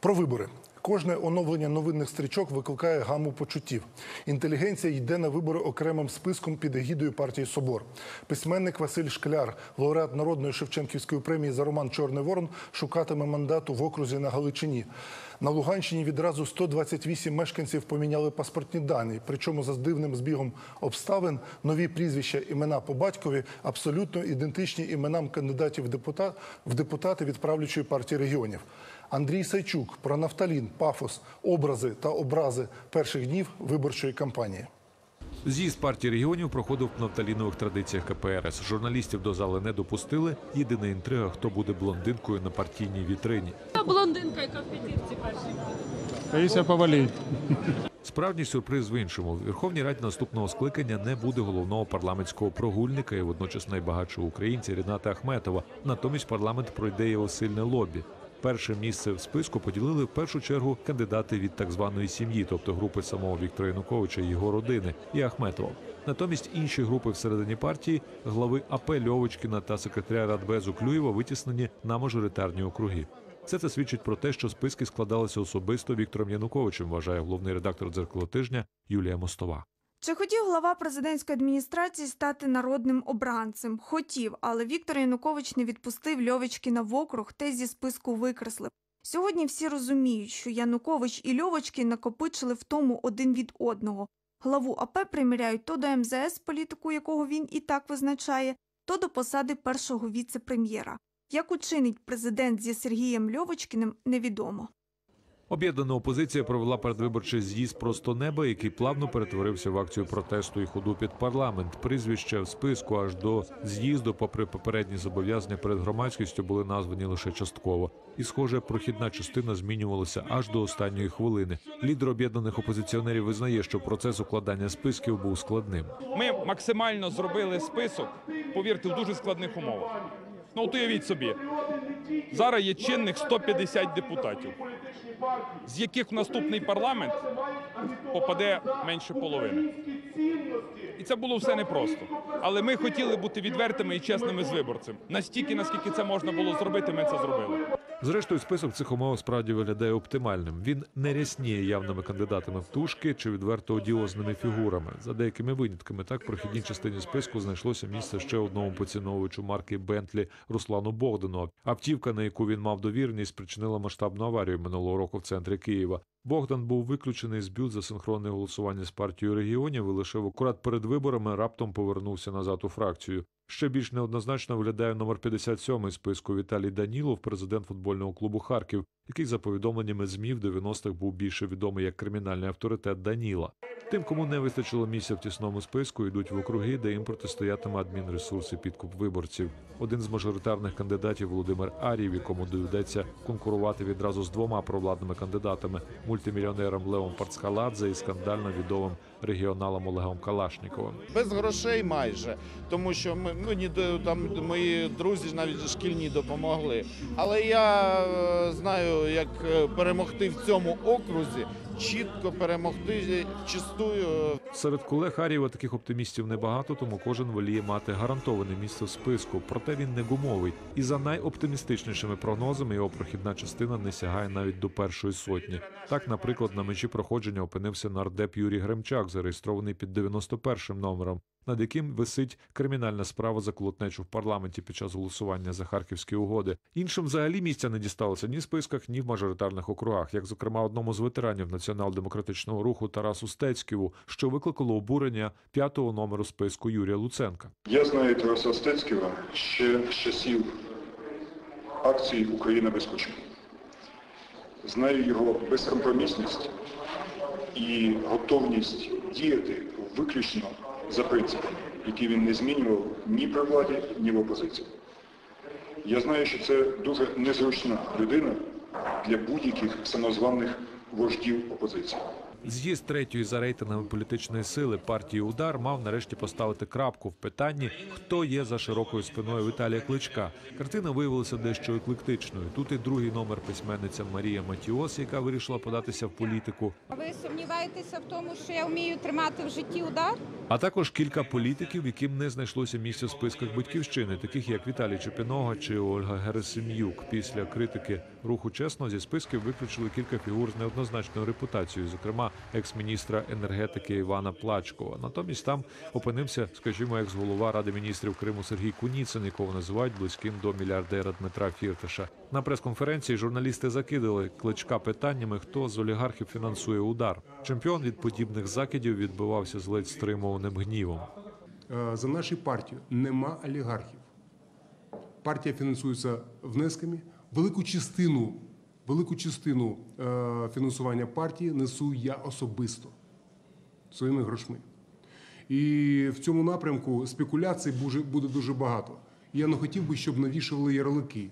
Про вибори. Кожне оновлення новинних стрічок викликає гаму почуттів. Інтелігенція йде на вибори окремим списком під егідою партії Собор. Письменник Василь Шкляр, лауреат народної Шевченківської премії за роман Чорний Ворон, шукатиме мандату в окрузі на Галичині. На Луганщині відразу 128 мешканців поміняли паспортні дані. Причому за дивним збігом обставин нові прізвища, імена по батькові абсолютно ідентичні іменам кандидатів в депутати від правлячої партії регіонів. Андрій Сайчук про нафталін, пафос, образи та образи перших днів виборчої кампанії. З'їзд партії регіонів проходив в нафталінових традиціях КПРС. Журналістів до зали не допустили. Єдина інтрига, хто буде блондинкою на партійній вітрині. Та блондинка, яка в п'ятірці першій. Таїся Повалій. Справжній сюрприз в іншому. В Верховній Раді наступного скликання не буде головного парламентського прогульника і водночас найбагатшого українця Ріната Ахметова. Натомість парламент пройде його сильне лобі. Перше місце в списку поділили в першу чергу кандидати від так званої сім'ї, тобто групи самого Віктора Януковича, його родини і Ахметова. Натомість інші групи всередині партії, глави АП Льовочкіна та секретаря Радбезу Клюєва витіснені на мажоритарні округи. Все це свідчить про те, що списки складалися особисто Віктором Януковичем, вважає головний редактор дзеркало тижня Юлія Мостова. Чи хотів глава президентської адміністрації стати народним обранцем? Хотів, але Віктор Янукович не відпустив Льовочкіна в округ та зі списку викреслив. Сьогодні всі розуміють, що Янукович і Льовочкін накопичили в тому один від одного. Главу АП приміряють то до МЗС, політику якого він і так визначає, то до посади першого віце-прем'єра. Як учинить президент зі Сергієм Льовочкіним, невідомо. Об'єднана опозиція провела передвиборчий з'їзд просто неба, який плавно перетворився в акцію протесту і ходу під парламент. Прізвища в списку аж до з'їзду, попри попередні зобов'язання перед громадськістю, були названі лише частково. І, схоже, прохідна частина змінювалася аж до останньої хвилини. Лідер об'єднаних опозиціонерів визнає, що процес укладання списків був складним. Ми максимально зробили список, повірте, в дуже складних умовах. Ну, от уявіть собі, зараз є чинних 150 депутатів, з яких в наступний парламент попаде менше половини. І це було все непросто. Але ми хотіли бути відвертими і чесними з виборцем. Настільки, наскільки це можна було зробити, ми це зробили. Зрештою, список цих умовах справді виглядає оптимальним. Він не рясніє явними кандидатами в тушки чи відверто одіозними фігурами. За деякими винятками, так в прохідній частині списку знайшлося місце ще одному поціновувачу марки Бентлі Руслану Богдану. Автівка, на яку він мав довіреність, спричинила масштабну аварію минулого року в центрі Києва. Богдан був виключений з бюд за синхронне голосування з партією регіонів і лише акурат перед виборами раптом повернувся назад у фракцію. Ще більш неоднозначно виглядає номер 57 списку Віталій Данілов, президент футбольного клубу Харків, який за повідомленнями ЗМІ в 90-х був більше відомий як кримінальний авторитет Даніла. Тим, кому не вистачило місця в тісному списку, йдуть в округи, де їм протистоятиме адмінресурси підкуп виборців. Один з мажоритарних кандидатів Володимир Арів, якому доведеться конкурувати відразу з двома провладними кандидатами мультимільйонером Леом Парцхаладзе і скандально відомим регіоналом Олегом Калашніковим. без грошей майже, тому що ми, мені до- там мої друзі навіть шкільні допомогли. Але я е, знаю, як е, перемогти в цьому окрузі, чітко перемогти чистую. Серед колег Арієва таких оптимістів небагато, тому кожен воліє мати гарантоване місце в списку. Проте він не гумовий. І за найоптимістичнішими прогнозами його прохідна частина не сягає навіть до першої сотні. Так, наприклад, на мечі проходження опинився нардеп Юрій Гремчак, зареєстрований під 91 номером, над яким висить кримінальна справа за колотнечу в парламенті під час голосування за харківські угоди. Іншим взагалі місця не дісталося ні в списках, ні в мажоритарних округах, як зокрема одному з ветеранів націонал-демократичного руху Тарасу Стецьківу, що викликало обурення п'ятого номеру списку Юрія Луценка. Я знаю Тараса Стецьківа ще з часів акції Україна без кучми. Знаю його безкомпромісність і готовність діяти виключно за принципами, які він не змінював ні при владі, ні в опозиції. Я знаю, що це дуже незручна людина для будь-яких самозваних вождів опозиції. З'їзд третьої за рейтингами політичної сили партії Удар мав нарешті поставити крапку в питанні, хто є за широкою спиною Віталія Кличка. Картина виявилася дещо еклектичною. Тут і другий номер письменниця Марія Матіос, яка вирішила податися в політику. Ви сумніваєтеся в тому, що я вмію тримати в житті удар? А також кілька політиків, яким не знайшлося місця в списках батьківщини, таких як Віталій Чепінога чи Ольга Герасим'юк. Після критики руху чесно зі списків виключили кілька фігур з неоднозначною репутацією, зокрема екс-міністра енергетики Івана Плачкова. Натомість там опинився, скажімо, екс-голова ради міністрів Криму Сергій Куніцин, якого називають близьким до мільярдера Дмитра Фірташа. На прес-конференції журналісти закидали кличка питаннями, хто з олігархів фінансує удар. Чемпіон від подібних закидів відбивався з ледь стримуваним гнівом. Е, За нашу партію нема олігархів. Партія фінансується внесками. Велику частину, велику частину е, фінансування партії несу я особисто своїми грошми. І в цьому напрямку спекуляцій буде- буде дуже багато. Я не хотів би, щоб навішували ярлики.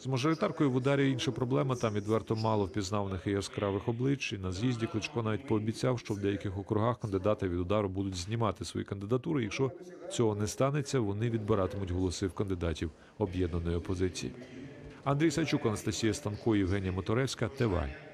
З мажоритаркою в ударі інша проблема. Там відверто мало впізнаваних і яскравих облич. І на з'їзді Кличко навіть пообіцяв, що в деяких округах кандидати від удару будуть знімати свої кандидатури. Якщо цього не станеться, вони відбиратимуть голоси в кандидатів об'єднаної опозиції. Андрій Сачук, Анастасія Станко, Євгенія Моторевська, ТВАЙ.